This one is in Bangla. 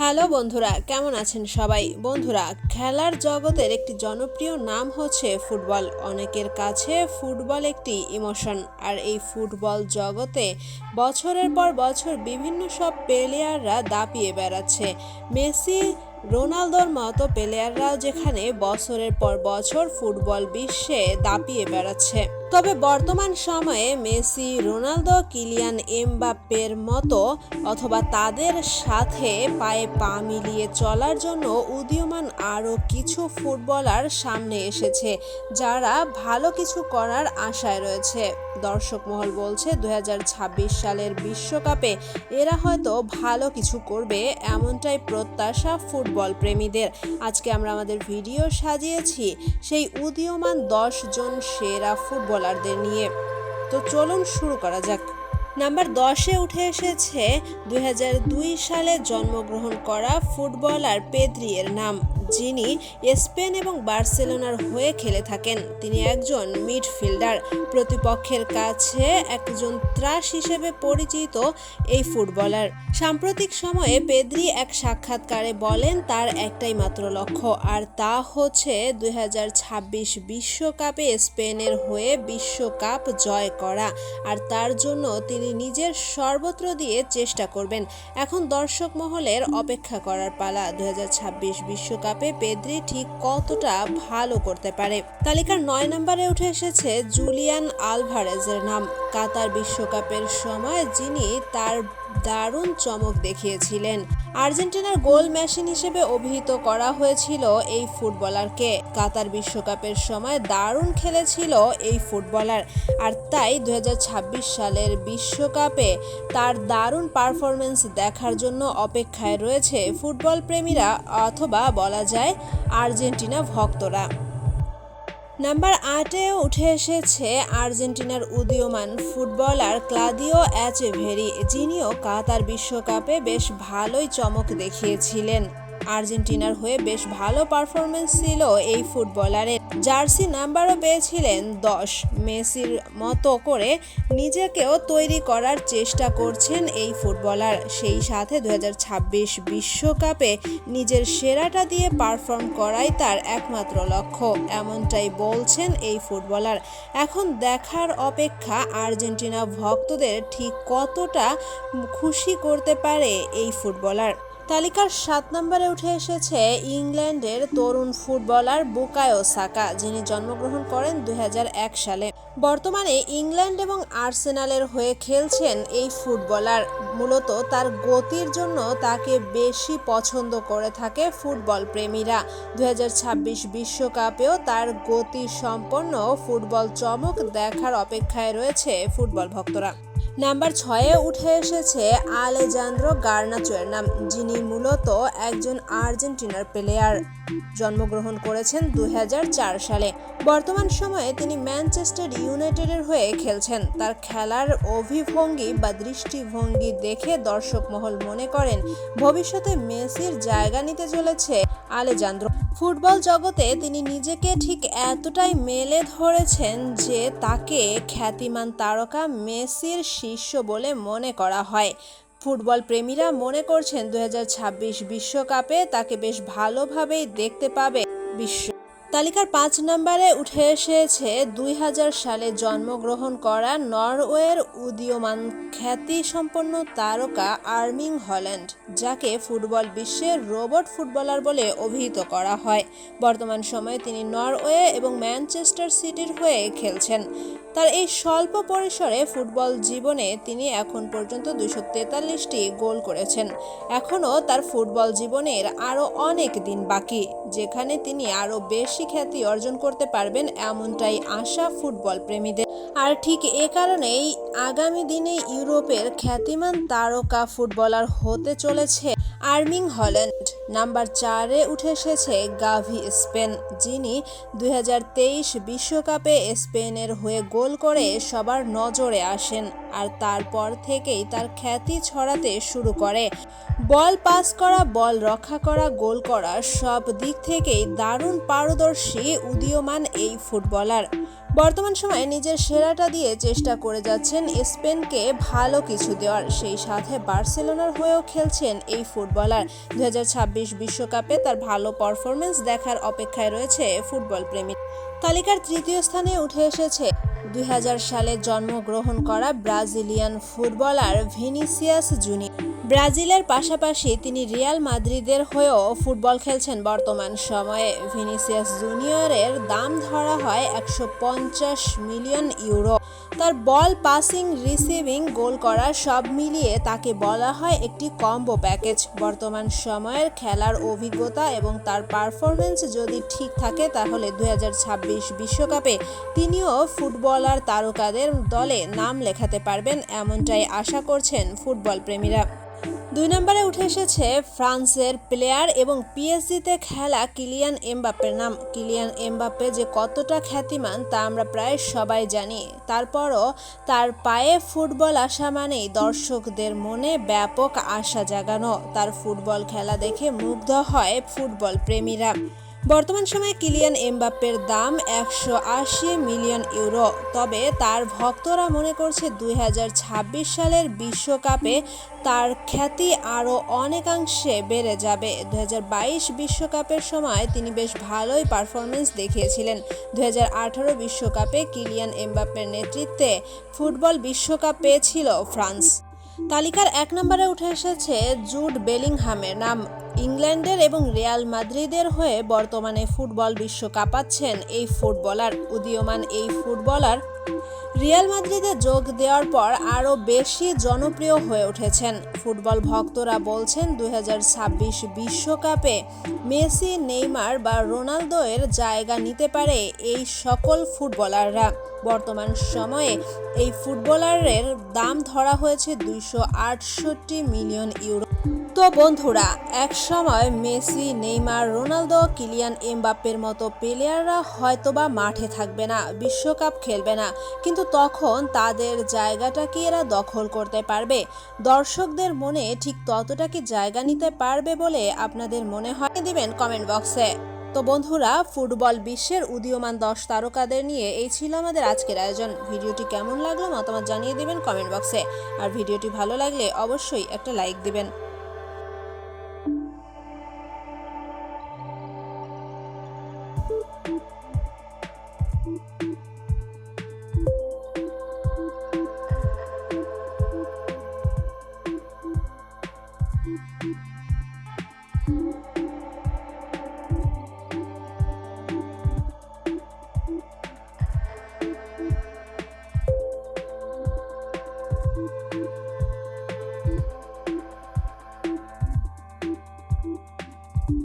হ্যালো বন্ধুরা, কেমন আছেন সবাই? বন্ধুরা, খেলার জগতের একটি জনপ্রিয় নাম হচ্ছে ফুটবল। অনেকের কাছে ফুটবল একটি ইমোশন, আর এই ফুটবল জগতে বছরের পর বছর বিভিন্ন সব প্লেয়াররা দাপিয়ে বেড়াচ্ছে। মেসি, রোনালদোর মতো প্লেয়াররাও যেখানে বছরের পর বছর ফুটবল বিশ্বে দাপিয়ে বেড়াচ্ছে। তবে বর্তমান সময়ে মেসি, রোনালদো, কিলিয়ান এমবাপ্পের মতো অথবা তাদের সাথে পায়ে পা মিলিয়ে চলার জন্য উদীয়মান আরও কিছু ফুটবলার সামনে এসেছে, যারা ভালো কিছু করার আশায় রয়েছে। দর্শক মহল বলছে দু হাজার ছাব্বিশ সালের বিশ্বকাপে এরা হয়তো ভালো কিছু করবে এমনটাই প্রত্যাশা ফুটবল প্রেমীদের। আজকে আমরা আমাদের ভিডিও সাজিয়েছি, সেই উদীয়মান দশ জন সেরা ফুটবলারদের নিয়ে। তো চলুন শুরু করা যাক। নাম্বার দশে উঠে এসেছে দুই হাজার দুই সালে জন্মগ্রহণ করা ফুটবলার পেদ্রি এর নাম, যিনি স্পেন এবং বার্সেলোনার হয়ে খেলে থাকেন। তিনি একজন মিডফিল্ডার। প্রতিপক্ষের কাছে একজন ত্রাস হিসেবে পরিচিত এই ফুটবলার। সাম্প্রতিক সময়ে পেদ্রি এক সাক্ষাৎকারে বলেন, তার একটাই মাত্র লক্ষ্য, আর তা হচ্ছে দুই বিশ্বকাপে স্পেনের হয়ে বিশ্বকাপ জয় করা। আর তার জন্য তিনি নিজের সর্বত্র দিয়ে চেষ্টা করবেন। এখন দর্শক মহলের অপেক্ষা করার পালা। দুই বিশ্বকাপে পেদ্রি ঠিক কতটা ভালো করতে পারে? তালিকার নয় নম্বরে উঠে এসেছে জুলিয়ান আলভারেজের নাম। কাতার বিশ্বকাপের সময় যিনি তার দারুণ চমক দেখিয়েছিলেন। আর্জেন্টিনার গোল মেশিন হিসেবে অভিহিত করা হয়েছিল এই ফুটবলারকে। কাতার বিশ্বকাপের সময় দারুণ খেলেছিল এই ফুটবলার। আর তাই দু হাজার ছাব্বিশ সালের বিশ্বকাপে তার দারুণ পারফরমেন্স দেখার জন্য অপেক্ষায় রয়েছে ফুটবল প্রেমীরা অথবা বলা যায় আর্জেন্টিনা ভক্তরা। নাম্বার আটে উঠে এসেছে আর্জেন্টিনার উদীয়মান ফুটবলার ক্লাদিও অ্যাচেভেরি যিনিও কাতার বিশ্বকাপে বেশ ভালোই চমক দেখিয়েছিলেন। আর্জেন্টিনার হয়ে বেশ ভালো পারফরমেন্স ছিল এই ফুটবলারের জার্সি নাম্বারও পেয়েছিলেন দশ। মেসির মতো করে নিজেকেও তৈরি করার চেষ্টা করছেন এই ফুটবলার সেই সাথে দু বিশ্বকাপে নিজের সেরাটা দিয়ে পারফর্ম করাই তার একমাত্র লক্ষ্য। এমনটাই বলছেন এই ফুটবলার এখন দেখার অপেক্ষা আর্জেন্টিনা ভক্তদের ঠিক কতটা খুশি করতে পারে এই ফুটবলার তালিকার সাত নম্বরে উঠে এসেছে ইংল্যান্ডের তরুণ ফুটবলার বুকায়ো সাকা, যিনি জন্মগ্রহণ করেন দু হাজার এক সালে। বর্তমানে ইংল্যান্ড এবং আর্সেনালের হয়ে খেলছেন এই ফুটবলার। মূলত তার গতির জন্য তাকে বেশি পছন্দ করে থাকে ফুটবল প্রেমীরা। দু বিশ্বকাপেও তার গতি সম্পন্ন ফুটবল চমক দেখার অপেক্ষায় রয়েছে ফুটবল ভক্তরা। নাম্বার ছয়ে উঠে এসেছে আলেজান্দ্রো গার্নাচোয়ের নাম, যিনি মূলত একজন আর্জেন্টিনার প্লেয়ার। জন্মগ্রহণ করেছেন দু হাজার চার সালে। বর্তমান সময়ে তিনি ম্যানচেস্টার ইউনাইটেডের হয়ে খেলছেন। তার খেলার অভিভঙ্গি বা দৃষ্টিভঙ্গি দেখে দর্শক মহল মনে করেন, ভবিষ্যতে মেসির জায়গা নিতে চলেছে আলেজান্দ্রো। ফুটবল জগতে তিনি নিজেকে ঠিক এতটাই মেলে ধরেছেন যে তাকে খ্যাতিমান তারকা মেসির শিষ্য বলে মনে করা হয়। ফুটবল প্রেমীরা মনে করছেন দু বিশ্বকাপে তাকে বেশ ভালোভাবেই দেখতে পাবে বিশ্ব। তালিকার পাঁচ নম্বরে উঠে এসেছে দুই হাজার সালে জন্মগ্রহণ করা নরওয়ের উদীয়মান খ্যাতি সম্পন্ন তারকা আর্মিং হল্যান্ড, যাকে ফুটবল বিশ্বের রোবট ফুটবলার বলে অভিহিত করা হয়। বর্তমান সময়ে তিনি নরওয়ে এবং ম্যানচেস্টার সিটির হয়ে খেলছেন। তার এই স্বল্প পরিসরে ফুটবল জীবনে তিনি এখন পর্যন্ত দুশো তেতাল্লিশটি গোল করেছেন। এখনও তার ফুটবল জীবনের আরও অনেক দিন বাকি, যেখানে তিনি আরও বেশি খ্যাতি অর্জন করতে পারবেন এমনটাই আশা ফুটবল প্রেমীদের আর ঠিক এ কারণেই আগামী দিনে ইউরোপের খ্যাতিমান তারকা ফুটবলার হতে চলেছে আর্মিং হল্যান্ড। নাম্বার চারে উঠে এসেছে গাভি স্পেন, যিনি দুই বিশ্বকাপে স্পেনের হয়ে গোল করে সবার নজরে আসেন আর তারপর থেকেই তার খ্যাতি ছড়াতে শুরু করে। বল পাস করা, বল রক্ষা করা, গোল করা সব দিক থেকেই দারুণ পারদর্শী উদীয়মান এই ফুটবলার। বর্তমান সময়ে নিজের সেরাটা দিয়ে চেষ্টা করে যাচ্ছেন স্পেনকে ভালো কিছু দেওয়ার। সেই সাথে বার্সেলোনার হয়েও খেলছেন এই ফুটবলার। দু বিশ্বকাপে তার ভালো পারফরমেন্স দেখার অপেক্ষায় রয়েছে ফুটবল প্রেমী। তালিকার তৃতীয় স্থানে উঠে এসেছে দুই হাজার সালে জন্মগ্রহণ করা ব্রাজিলিয়ান ফুটবলার ভিনিসিয়াস জুনি ব্রাজিলের পাশাপাশি তিনি রিয়াল মাদ্রিদের হয়েও ফুটবল খেলছেন বর্তমান সময়ে। ভিনিসিয়াস জুনিয়রের দাম ধরা হয় একশো পঞ্চাশ মিলিয়ন ইউরো। তার বল পাসিং, রিসিভিং, গোল করা সব মিলিয়ে তাকে বলা হয় একটি কম্বো প্যাকেজ। বর্তমান সময়ের খেলার অভিজ্ঞতা এবং তার পারফরমেন্স যদি ঠিক থাকে, তাহলে দুই বিশ্বকাপে তিনিও ফুটবলার তারকাদের দলে নাম লেখাতে পারবেন, এমনটাই আশা করছেন ফুটবল প্রেমীরা। দুই নম্বরে উঠে এসেছে ফ্রান্সের প্লেয়ার এবং পিএসজিতে খেলা কিলিয়ান এমবাপ্পের নাম। কিলিয়ান এমবাপ্পে যে কতটা খ্যাতিমান তা আমরা প্রায় সবাই জানি। তারপরও তার পায়ে ফুটবল আসা মানেই দর্শকদের মনে ব্যাপক আশা জাগানো। তার ফুটবল খেলা দেখে মুগ্ধ হয় ফুটবল প্রেমীরা। বর্তমান সময়ে কিলিয়ান এমবাপ্পের দাম একশো আশি মিলিয়ন ইউরো। তবে তার ভক্তরা মনে করছে দু হাজার ছাব্বিশ সালের বিশ্বকাপে তার খ্যাতি আরও অনেকাংশে বেড়ে যাবে। দু বিশ্বকাপের সময় তিনি বেশ ভালোই পারফরমেন্স দেখিয়েছিলেন। দু বিশ্বকাপে কিলিয়ান এমবাপ্পের নেতৃত্বে ফুটবল বিশ্বকাপ পেয়েছিল ফ্রান্স। তালিকার এক নম্বরে উঠে এসেছে জুড বেলিংহামের নাম। ইংল্যান্ডের এবং রিয়াল মাদ্রিদের হয়ে বর্তমানে ফুটবল বিশ্ব কাঁপাচ্ছেন এই ফুটবলার। উদীয়মান এই ফুটবলার রিয়াল মাদ্রিদে যোগ দেওয়ার পর আরও বেশি জনপ্রিয় হয়ে উঠেছেন। ফুটবল ভক্তরা বলছেন দুই বিশ্বকাপে মেসি, নেইমার বা রোনালদোয়ের জায়গা নিতে পারে এই সকল ফুটবলাররা। বর্তমান সময়ে এই ফুটবলারের দাম ধরা হয়েছে দুইশো আটষট্টি মিলিয়ন ইউরো। তো বন্ধুরা এক সময় মেসি, নেইমার, রোনালদো, কিলিয়ান এমবাপ্পের মতো প্লেয়াররা হয়তোবা মাঠে থাকবে না, বিশ্বকাপ খেলবে না, কিন্তু তখন তাদের জায়গাটা কি এরা দখল করতে পারবে? দর্শকদের মনে ঠিক ততটা কি জায়গা নিতে পারবে বলে আপনাদের মনে হয়? দিবেন কমেন্ট বক্সে। তো বন্ধুরা ফুটবল বিশ্বের উদীয়মান দশ তারকাদের নিয়ে এই ছিল আমাদের আজকের আয়োজন ভিডিওটি কেমন লাগল মতামত জানিয়ে দেবেন কমেন্ট বক্সে আর ভিডিওটি ভালো লাগলে অবশ্যই একটা লাইক দেবেন